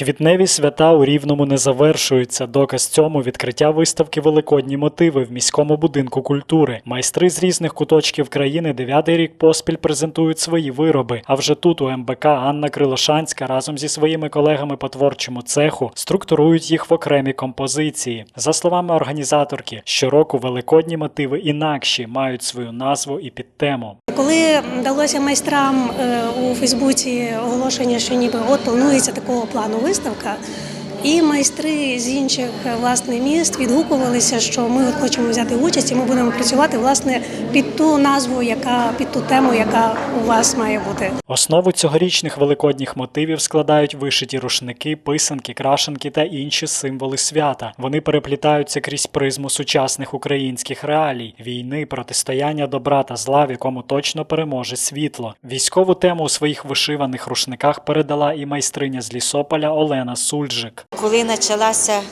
Квітневі свята у Рівному не завершуються. Доказ цьому відкриття виставки Великодні мотиви в міському будинку культури. Майстри з різних куточків країни дев'ятий рік поспіль презентують свої вироби. А вже тут у МБК Анна Крилошанська разом зі своїми колегами по творчому цеху структурують їх в окремі композиції. За словами організаторки, щороку великодні мотиви інакші мають свою назву і підтему. Коли вдалося майстрам е, у Фейсбуці оголошення, що ніби от планується такого плану виставка, і майстри з інших е, власне міст відгукувалися, що ми хочемо взяти участь, і ми будемо працювати власне під ту назву, яка під ту тему, яка у вас має бути. Основу цьогорічних великодніх мотивів складають вишиті рушники, писанки, крашенки та інші символи свята. Вони переплітаються крізь призму сучасних українських реалій, війни, протистояння добра та зла, в якому точно переможе світло. Військову тему у своїх вишиваних рушниках передала і майстриня з Лісополя Олена Сульжик. Коли почалася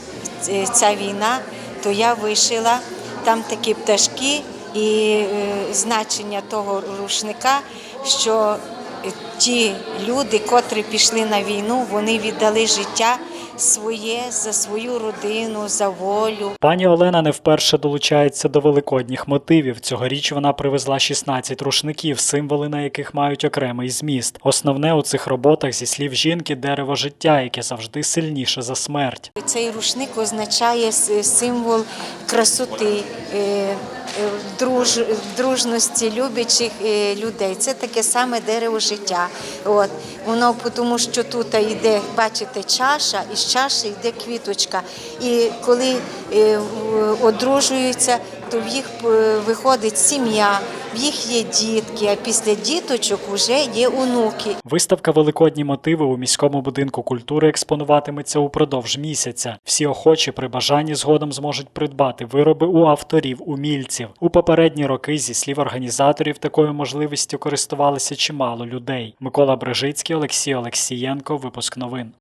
е, ця війна, то я вишила там такі пташки і е, значення того рушника, що е, ті люди, котрі пішли на війну, вони віддали життя своє за свою родину, за волю. Пані Олена не вперше долучається до великодніх мотивів. Цьогоріч вона привезла 16 рушників, символи на яких мають окремий зміст. Основне у цих роботах, зі слів жінки, дерево життя, яке завжди сильніше за смерть. Цей рушник означає символ красоти, е, друж, дружності любячих е, людей. Це таке саме дерево життя. От. Воно тому, що тут йде, бачите, чаша, і з чаші йде квіточка. І коли е, одружуються, то в їх е, виходить сім'я, їх є дітки, а після діточок вже є онуки. Виставка Великодні мотиви у міському будинку культури експонуватиметься упродовж місяця. Всі охочі при бажанні згодом зможуть придбати вироби у авторів, умільців. У попередні роки, зі слів організаторів, такою можливістю користувалися чимало людей. Микола Брежицький, Олексій Олексієнко. Випуск новин.